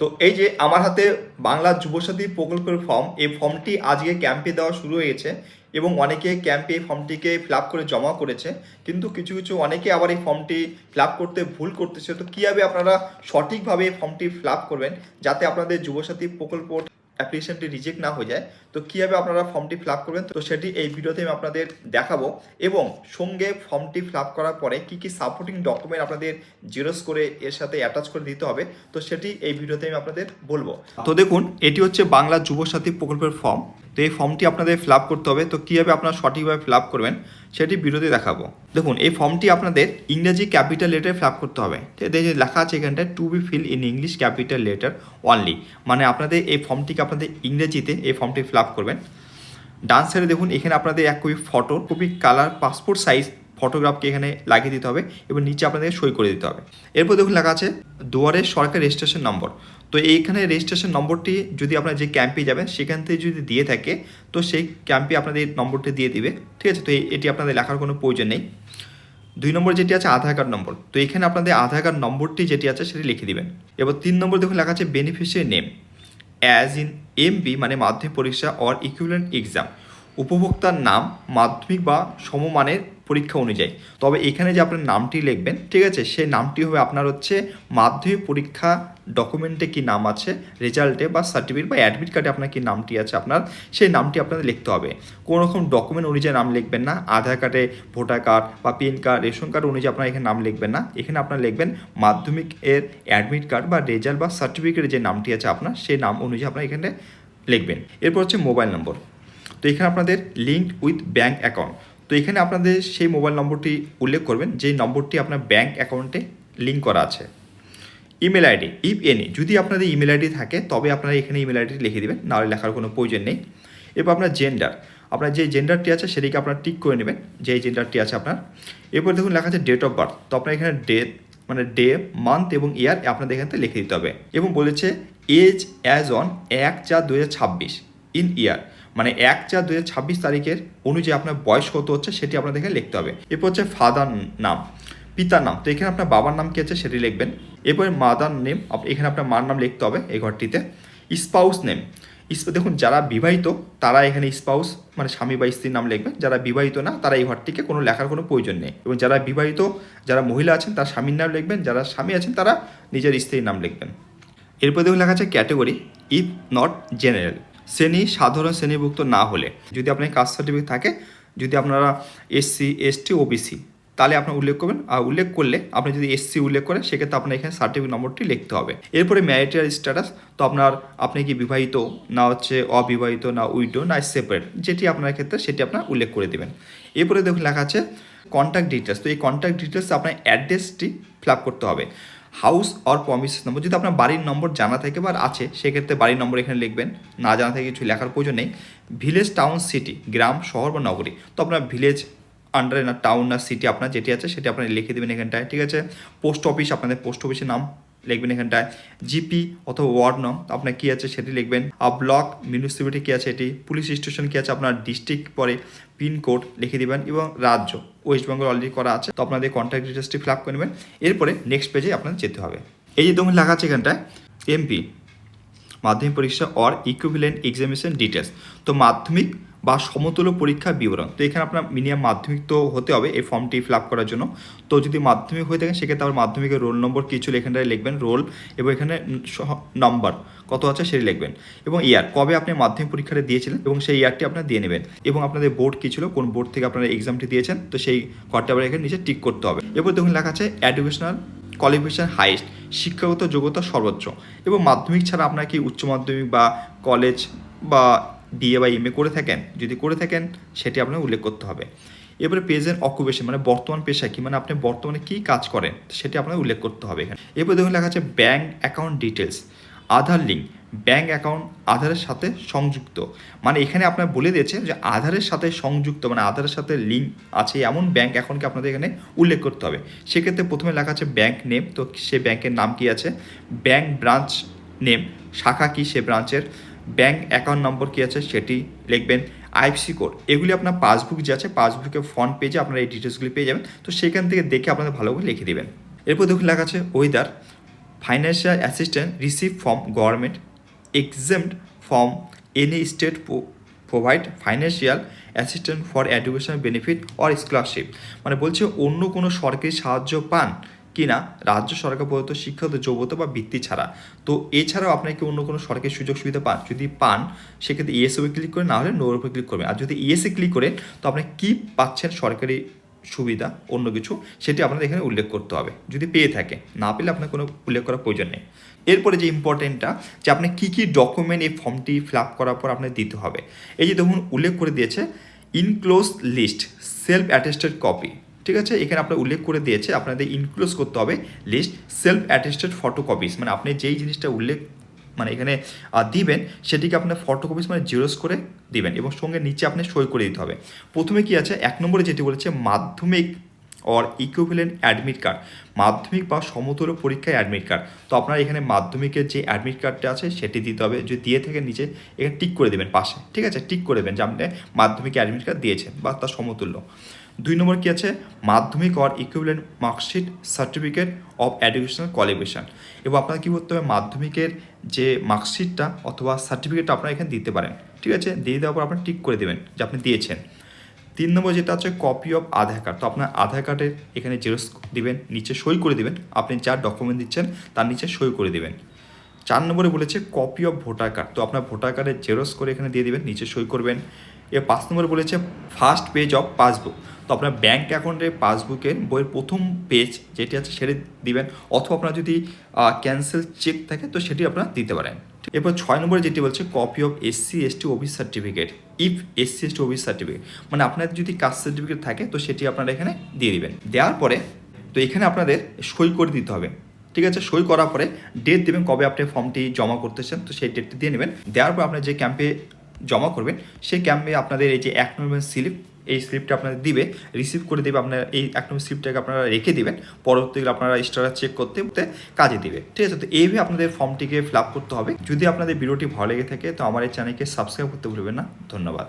তো এই যে আমার হাতে বাংলা যুবসাথী প্রকল্পের ফর্ম এই ফর্মটি আজকে ক্যাম্পে দেওয়া শুরু হয়েছে এবং অনেকে ক্যাম্পে এই ফর্মটিকে ফিল করে জমা করেছে। কিন্তু কিছু কিছু অনেকে আবার এই ফর্মটি ফিল করতে ভুল করতেছে। তো কীভাবে আপনারা সঠিকভাবে এই ফর্মটি ফিল করবেন যাতে আপনাদের যুবসাথী প্রকল্প অ্যাপ্লিকেশনটি রিজেক্ট না হয়ে যায়? তো কীভাবে আপনারা ফর্মটি ফিল আপ করবেন? তো সেটি এই ভিডিওতে আমি আপনাদের দেখাবো এবং সঙ্গে ফর্মটি ফিল আপ করার পরে কী কী সাপোর্টিং ডকুমেন্ট আপনাদের জেরক্স করে এর সাথে অ্যাটাচ করে দিতে হবে, তো সেটি এই ভিডিওতে আমি আপনাদের বলব। তো দেখুন, এটি হচ্ছে বাংলা যুবসাথী প্রকল্পের ফর্ম তো এই ফর্মটি আপনাদের ফিল আপ করতে হবে। তো কীভাবে আপনারা সঠিকভাবে ফিল আপ করবেন সেটি ভিডিওতে দেখাবো। দেখুন, এই ফর্মটি আপনাদের ইংরেজি ক্যাপিটাল লেটারে ফিল আপ করতে হবে। দেখে লেখা আছে এখানটায় to be fill in English capital letter only মানে আপনাদের এই ফর্মটিকে আপনাদের ইংরেজিতে এই ফর্মটি ফিল আপ করবেন। ডান সাইডে দেখুন, এখানে আপনাদের এক copy photo copy colour passport size ফটোগ্রাফকে এখানে লাগিয়ে দিতে হবে এবং নিচে আপনাদের সই করে দিতে হবে। এরপর দেখুন লেখা আছে দুয়ারের সরকারি রেজিস্ট্রেশন নম্বর তো এইখানে রেজিস্ট্রেশন নম্বরটি যদি আপনারা যে ক্যাম্পে যাবেন, সেখান থেকে যদি দিয়ে থাকে, তো সেই ক্যাম্পে আপনাদের এই নম্বরটি দিয়ে দিবে। ঠিক আছে? তো এটি আপনাদের লেখার কোনো প্রয়োজন নেই। দুই নম্বর যেটি আছে, আধার কার্ড নম্বর তো এখানে আপনাদের আধার কার্ড নম্বরটি যেটি আছে, সেটি লিখে দিবেন। এবার তিন নম্বর দেখুন লেখা আছে beneficiary name as in M B মানে মাধ্যমিক পরীক্ষা অর ইকুইভ্যালেন্ট এক্সাম উপভোক্তার নাম, মাধ্যমিক বা সমমানের পরীক্ষা অনুযায়ী। তবে এখানে যে আপনার নামটি লিখবেন, ঠিক আছে? সেই নামটি হবে আপনার হচ্ছে মাধ্যমিক পরীক্ষা ডকুমেন্টে কি নাম আছে রেজাল্টে বা সার্টিফিকেট বা অ্যাডমিট কার্ডে আপনার কি নামটি আছে আপনার, সেই নামটি আপনাদের লিখতে হবে। কোনো রকম ডকুমেন্ট অনুযায়ী নাম লিখবেন না, আধার কার্ডে ভোটার কার্ড বা পেন কার্ড রেশন কার্ড অনুযায়ী আপনার এখানে নাম লিখবেন না। এখানে আপনার লিখবেন মাধ্যমিক এর অ্যাডমিট কার্ড বা রেজাল্ট বা সার্টিফিকেটের যে নামটি আছে আপনার, সেই নাম অনুযায়ী আপনার এখানে লিখবেন। এরপর হচ্ছে মোবাইল নম্বর তো এখানে আপনাদের লিঙ্ক উইথ ব্যাঙ্ক অ্যাকাউন্ট তো এখানে আপনাদের সেই মোবাইল নম্বরটি উল্লেখ করবেন, যেই নম্বরটি আপনার ব্যাঙ্ক অ্যাকাউন্টে লিঙ্ক করা আছে। ইমেল আইডি ইফ এনি যদি আপনাদের ইমেল আইডি থাকে, তবে আপনারা এখানে ইমেল আইডি লিখে দেবেন, নাহলে লেখার কোনো প্রয়োজন নেই। এরপর আপনার জেন্ডার আপনার যে জেন্ডারটি আছে, সেটিকে আপনার টিক করে নেবেন, যে জেন্ডারটি আছে আপনার। এরপর দেখুন, লেখা আছে ডেট অফ বার্থ তো আপনার এখানে ডেট মানে ডে মান্থ এবং ইয়ার আপনাদের এখান লিখে দিতে হবে। এবং বলেছে এজ অ্যাজ অন এক চার দু ইন ইয়ার মানে এক চার দু তারিখের অনুযায়ী আপনার বয়স কত হচ্ছে, সেটি আপনাদের এখানে লিখতে হবে। এরপর হচ্ছে ফাদার নাম পিতার নাম। তো এখানে আপনার বাবার নাম কী আছে সেটি লিখবেন। এরপরে মাদার নেম এখানে আপনার মার নাম লিখতে হবে এই ঘরটিতে। স্পাউস নেম দেখুন, যারা বিবাহিত, তারা এখানে স্পাউস মানে স্বামী বা স্ত্রীর নাম লিখবেন। যারা বিবাহিত না, তারা এই ঘরটিকে কোনো লেখার কোনো প্রয়োজন নেই। এবং যারা বিবাহিত, যারা মহিলা আছেন, তারা স্বামীর নাম লিখবেন। যারা স্বামী আছেন, তারা নিজের স্ত্রীর নাম লিখবেন। এরপর দেখুন, লেখা আছে ক্যাটেগরি ইফ নট জেনারেল শ্রেণি সাধারণ শ্রেণীভুক্ত না হলে। যদি আপনার কাস্ট সার্টিফিকেট থাকে, যদি আপনারা এসসি এসটি ওবিসি তাহলে আপনার উল্লেখ করবেন। আর উল্লেখ করলে আপনি যদি এসসি উল্লেখ করেন, সেক্ষেত্রে আপনার এখানে সার্টিফিকেট নম্বরটি লিখতে হবে। এরপরে ম্যারিটাল স্ট্যাটাস তো আপনার, আপনি কি বিবাহিত না হচ্ছে, অবিবাহিত না উইডো না সেপারেট যেটি আপনার ক্ষেত্রে সেটি আপনার উল্লেখ করে দেবেন। এরপরে দেখুন লেখা আছে কন্ট্যাক্ট ডিটেলস তো এই কন্ট্যাক্ট ডিটেলস আপনার অ্যাড্রেসটি ফিল করতে হবে। হাউস অর প্রমিসেস নম্বর যদি আপনার বাড়ির নম্বর জানা থাকে বা আছে, সেক্ষেত্রে বাড়ির নম্বর এখানে লিখবেন। না জানা থাকে কিছু লেখার প্রয়োজন নেই। ভিলেজ টাউন সিটি গ্রাম, শহর বা নগরী, তো আপনার ভিলেজ আন্ডারে না টাউন না সিটি আপনার যেটি আছে সেটি আপনার লিখে দেবেন এখানটায়, ঠিক আছে? পোস্ট অফিস আপনাদের পোস্ট অফিসের নাম লিখবেন এখানটায়। জিপি অথবা ওয়ার্ড নাম আপনার কী আছে সেটি লিখবেন। আর ব্লক মিউনিসিপ্যালিটি কী আছে এটি? পুলিশ স্টেশন কী আছে আপনার ডিস্ট্রিক্ট পরে পিনকোড লিখে দিবেন এবং রাজ্য ওয়েস্ট বেঙ্গল অলরেডি করা আছে, তো আপনাদের কন্ট্যাক্ট ডিটেলসটি ফিল আপ করে নেবেন। এরপরে নেক্সট পেজে আপনাদের যেতে হবে। এই যে দেখুন লেখা আছে এখানটায় এমপি মাধ্যমিক পরীক্ষা অর ইকুইভ্যালেন্ট এক্সামিনেশন ডিটেলস তো মাধ্যমিক বা সমতুল্য পরীক্ষার বিবরণ। তো এখানে আপনার মিনিমাম মাধ্যমিক তো হতে হবে, এই ফর্মটি ফিল আপ করার জন্য। তো যদি মাধ্যমিক হয়ে থাকে, সেক্ষেত্রে আবার মাধ্যমিকের রোল নম্বর কিছু এখানটায় লিখবেন রোল এবং এখানে নম্বর কত আছে সেটি লিখবেন। এবং ইয়ার কবে আপনি মাধ্যমিক পরীক্ষাটা দিয়েছিলেন এবং সেই ইয়ারটি আপনার দিয়ে নেবেন। এবং আপনাদের বোর্ড কী ছিল, কোন বোর্ড থেকে আপনারা এক্সামটি দিয়েছেন, তো সেই ঘরটা আবার এখানে নিচে টিক করতে হবে। এরপর দেখুন লেখা আছে এডুকেশনাল কোয়ালিফিকেশান হাইস্ট শিক্ষাগত যোগ্যতা সর্বোচ্চ। এবং মাধ্যমিক ছাড়া আপনার কি উচ্চ মাধ্যমিক বা কলেজ বা বিএ বা এমএ করে থাকেন, যদি করে থাকেন, সেটি আপনার উল্লেখ করতে হবে। এবারে প্রেজেন্ট অকুপেশন মানে বর্তমান পেশা কি মানে আপনি বর্তমানে কী কাজ করেন, সেটি আপনার উল্লেখ করতে হবে এখানে। এরপর দেখুন লেখা আছে bank account details Aadhaar link bank account আধারের সাথে সংযুক্ত। মানে এখানে আপনার বলে দিয়েছে যে আধারের সাথে সংযুক্ত মানে আধারের সাথে লিঙ্ক আছে এমন ব্যাঙ্ক অ্যাকাউন্টকে আপনাদের এখানে উল্লেখ করতে হবে। সেক্ষেত্রে প্রথমে লেখা আছে ব্যাঙ্ক নেম তো সে ব্যাংকের নাম কি আছে? ব্যাঙ্ক ব্রাঞ্চ নেম শাখা কি সে ব্রাঞ্চের ব্যাঙ্ক অ্যাকাউন্ট নম্বর কী আছে সেটি লিখবেন আইএফসি কোড এগুলি আপনার পাসবুক যে আছে পাসবুকের ফ্রন্ট পেজে আপনারা এই ডিটেলসগুলি পেয়ে যাবেন। তো সেখান থেকে দেখে আপনাদের ভালো করে লিখে দেবেন। এরপর দেখুন লেখা আছে whether financial assistant receive from government exempt from any state provide provide financial for for benefit or scholarship মানে বলছে অন্য কোনো সরকারি সাহায্য পান কি না রাজ্য সরকার প্রদত্ত শিক্ষাগত যোগ্যতা বা বৃত্তি ছাড়া। তো এছাড়াও আপনাকে কি অন্য কোনো সরকারি সুযোগ সুবিধা পান? যদি পান, সেক্ষেত্রে ইএসএ ক্লিক করে, না হলে নোর উপরে ক্লিক করবেন। আর যদি ইএসএ ক্লিক করেন, তো আপনি কী পাচ্ছেন সরকারি সুবিধা, অন্য কিছু, সেটি আপনাদের এখানে উল্লেখ করতে হবে। যদি পেয়ে থাকে না পেলে আপনার কোনো উল্লেখ করার প্রয়োজন নেই। এরপরে যে ইম্পর্টেন্টটা যে আপনি কী কী ডকুমেন্ট এই ফর্মটি ফিল আপ করার পর আপনার দিতে হবে। এই যে দেখুন, উল্লেখ করে দিয়েছে enclose list self attested copy ঠিক আছে? এখানে আপনার উল্লেখ করে দিয়েছে, আপনাদের ইনক্লোজ করতে হবে লিস্ট সেলফ অ্যাটেস্টেড ফটোকপিস মানে আপনি যেই জিনিসটা উল্লেখ মানে এখানে দিবেন, সেটিকে আপনার ফটোকপিস মানে জেরক্স করে দিবেন এবং সঙ্গে নিচে আপনি সই করে দিতে হবে। প্রথমে কি আছে? এক নম্বরে যেটি বলেছে, মাধ্যমিক অর ইকুইভ্যালেন্ট অ্যাডমিট কার্ড মাধ্যমিক বা সমতুল্য পরীক্ষায় অ্যাডমিট কার্ড তো আপনার এখানে মাধ্যমিকের যে অ্যাডমিট কার্ডটা আছে, সেটি দিতে হবে। যদি দিয়ে থেকে নিচে, এখানে টিক করে দেবেন, পাশে। ঠিক আছে? টিক করে দেবেন যে আপনি মাধ্যমিক অ্যাডমিট কার্ড দিয়েছেন বা তার সমতুল্য। দুই নম্বর কী আছে? মাধ্যমিক or equivalent marksheet certificate of educational qualification এবং আপনার কী করতে হবে? মাধ্যমিকের যে মার্কশিটটা অথবা সার্টিফিকেটটা আপনারা এখানে দিতে পারেন। ঠিক আছে? দিয়ে দেওয়ার পর আপনার টিক করে দেবেন যে আপনি দিয়েছেন। তিন নম্বর যেটা আছে কপি অফ আধার কার্ড তো আপনার আধার কার্ডের এখানে জেরক্স দিবেন, নিচে সই করে দিবেন। আপনি যা ডকুমেন্ট দিচ্ছেন, তার নিচে সই করে দিবেন। চার নম্বরে বলেছে কপি অফ ভোটার কার্ড তো আপনার ভোটার কার্ডের জেরক্স করে এখানে দিয়ে দিবেন, নিচে সই করবেন। এর পাঁচ নম্বরে বলেছে ফার্স্ট পেজ অফ পাসবুক তো আপনার ব্যাঙ্ক অ্যাকাউন্টের পাসবুকের বইয়ের প্রথম পেজ যেটি আছে সেটি দিবেন, অথবা আপনার যদি ক্যান্সেল চেক থাকে তো সেটি আপনারা দিতে পারেন। এরপর ছয় নম্বরে যেটি বলছে copy of SC ST office certificate if SC ST office certificate মানে আপনার যদি কাস্ট সার্টিফিকেট থাকে তো সেটি আপনারা এখানে দিয়ে দিবেন। দেওয়ার পরে তো এখানে আপনাদের সই করে দিতে হবে। ঠিক আছে? সই করার পরে ডেট দেবেন কবে আপনি ফর্মটি জমা করতেছেন, তো সেই ডেটটি দিয়ে নেবেন। দেওয়ার পর আপনার যে ক্যাম্পে জমা করবেন, সেই ক্যাম্পে আপনাদের এই যে এক নম্বর স্লিপ, এই স্লিপটা আপনাদের দিবে রিসিভ করে দেবে আপনার, এই এক নম্বর স্লিপটাকে আপনারা রেখে দিবেন, পরবর্তীকালে আপনারা স্টারা চেক করতে করতে কাজে দিবে। ঠিক আছে, তো এইভাবে আপনাদের ফর্মটিকে ফিল করতে হবে। যদি আপনাদের ভিডিওটি ভালো লেগে থাকে, তো আমার এই চ্যানেলকে সাবস্ক্রাইব করতে ভুলবেন না। ধন্যবাদ।